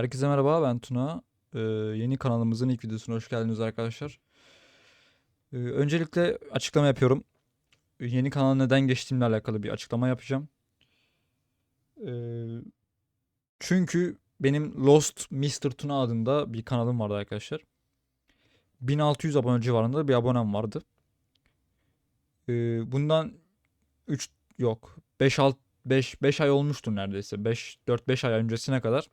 Herkese merhaba ben Tuna. Ee, yeni kanalımızın ilk videosuna hoş geldiniz arkadaşlar. Ee, öncelikle açıklama yapıyorum. Yeni kanala neden geçtiğimle alakalı bir açıklama yapacağım. Ee, çünkü benim Lost Mr. Tuna adında bir kanalım vardı arkadaşlar. 1600 abone civarında bir abonem vardı. Ee, bundan 3 yok 5 6 5 5 ay olmuştur neredeyse. 5 4 5 ay öncesine kadar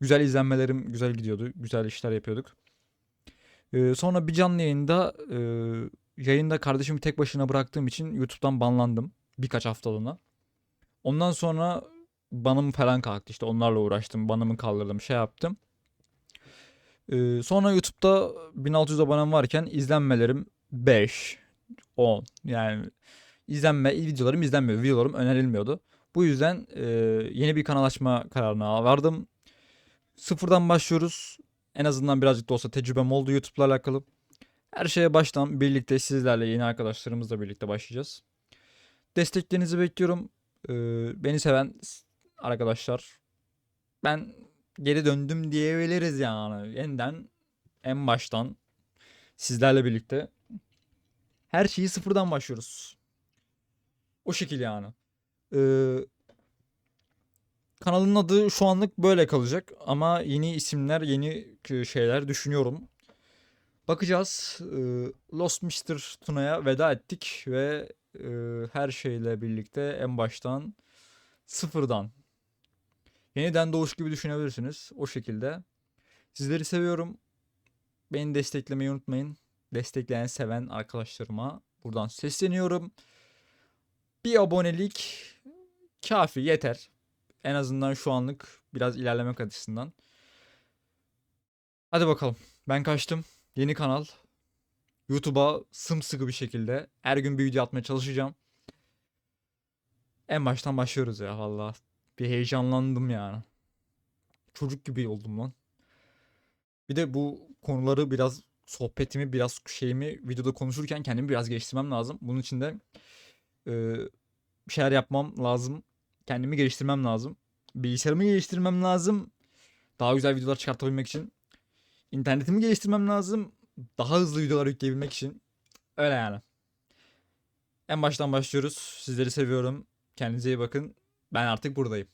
güzel izlenmelerim güzel gidiyordu. Güzel işler yapıyorduk. Ee, sonra bir canlı yayında e, yayında kardeşimi tek başına bıraktığım için YouTube'dan banlandım birkaç haftalığına. Ondan sonra banım falan kalktı işte onlarla uğraştım. Banımı kaldırdım şey yaptım. Ee, sonra YouTube'da 1600 abonem varken izlenmelerim 5, 10 yani izlenme videolarım izlenmiyor. Videolarım önerilmiyordu. Bu yüzden e, yeni bir kanal açma kararına vardım. Sıfırdan başlıyoruz. En azından birazcık da olsa tecrübem oldu YouTube'la alakalı. Her şeye baştan birlikte sizlerle yeni arkadaşlarımızla birlikte başlayacağız. Desteklerinizi bekliyorum. Ee, beni seven arkadaşlar. Ben geri döndüm diyebiliriz yani. Yeniden en baştan sizlerle birlikte her şeyi sıfırdan başlıyoruz. O şekil yani. Ee, kanalın adı şu anlık böyle kalacak ama yeni isimler, yeni k- şeyler düşünüyorum. Bakacağız. Ee, Lost Mr. Tuna'ya veda ettik ve e, her şeyle birlikte en baştan sıfırdan yeniden doğuş gibi düşünebilirsiniz. O şekilde. Sizleri seviyorum. Beni desteklemeyi unutmayın. Destekleyen, seven arkadaşlarıma buradan sesleniyorum. Bir abonelik kafi yeter. En azından şu anlık biraz ilerlemek açısından. Hadi bakalım. Ben kaçtım. Yeni kanal. YouTube'a sımsıkı bir şekilde her gün bir video atmaya çalışacağım. En baştan başlıyoruz ya valla. Bir heyecanlandım yani. Çocuk gibi oldum lan. Bir de bu konuları biraz sohbetimi biraz şeyimi videoda konuşurken kendimi biraz geliştirmem lazım. Bunun için de e, bir şeyler yapmam lazım. Kendimi geliştirmem lazım. Bilgisayarımı geliştirmem lazım. Daha güzel videolar çıkartabilmek için. İnternetimi geliştirmem lazım. Daha hızlı videolar yükleyebilmek için. Öyle yani. En baştan başlıyoruz. Sizleri seviyorum. Kendinize iyi bakın. Ben artık buradayım.